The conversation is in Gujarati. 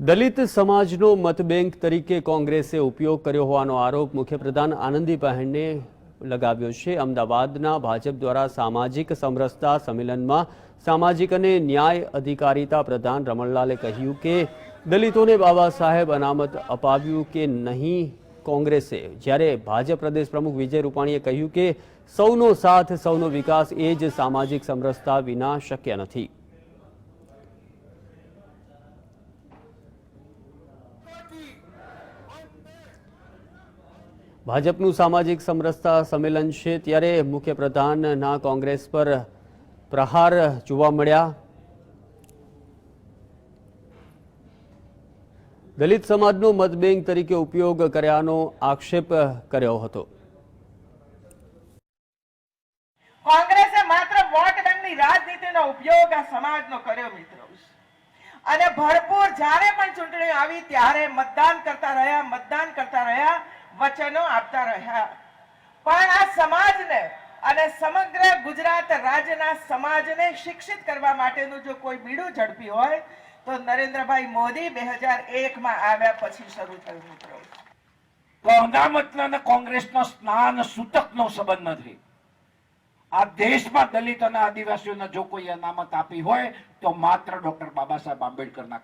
દલિત સમાજનો મતબેંક તરીકે કોંગ્રેસે ઉપયોગ કર્યો હોવાનો આરોપ મુખ્યપ્રધાન આનંદીબહેનને લગાવ્યો છે. અમદાવાદના ભાજપ દ્વારા સામાજિક સમરસતા સંમેલનમાં સામાજિક અને ન્યાય અધિકારીતા પ્રધાન રમણલાલે કહ્યું કે દલિતોને બાબા સાહેબ અનામત અપાવ્યું કે નહીં કોંગ્રેસે. જ્યારે ભાજપ પ્રદેશ પ્રમુખ વિજય રૂપાણીએ કહ્યું કે સૌનો સાથ, સૌનો વિકાસ એ જ સામાજિક સમરસતા વિના શક્ય નથી. ભાજપનું સામાજિક સમરસતા સંમેલન છે ત્યારે મુખ્યપ્રધાનના કોંગ્રેસ પર પ્રહાર જોવા મળ્યા. દલિત સમાજનો મતબેંક તરીકે ઉપયોગ કર્યાનો આક્ષેપ કર્યો હતો. કોંગ્રેસે માત્ર વોટ બેંકની રાજનીતિનો ઉપયોગ આ સમાજનો કર્યો, મિત્રો. અને ભરપૂર જ્યારે પણ ચૂંટણી આવી ત્યારે મતદાન કરતા રહ્યા, મતદાન કરતા રહ્યા, વચનો આપતા રહ્યા. પણ આ સમાજને અને સમગ્ર ગુજરાત રાજ્યના સમાજને શિક્ષિત કરવા માટેનું જો કોઈ બીડું ઝડપી હોય, તો નરેન્દ્રભાઈ મોદી બે હજાર એકમાં આવ્યા પછી શરૂ થયું મિત્રો અને કોંગ્રેસનો સ્નાન સૂતકનો સંબંધ નથી. આ દેશમાં દલિત અને આદિવાસીઓને જો કોઈ અનામત આપી હોય, તો માત્ર ડોક્ટર બાબા સાહેબ આંબેડકરના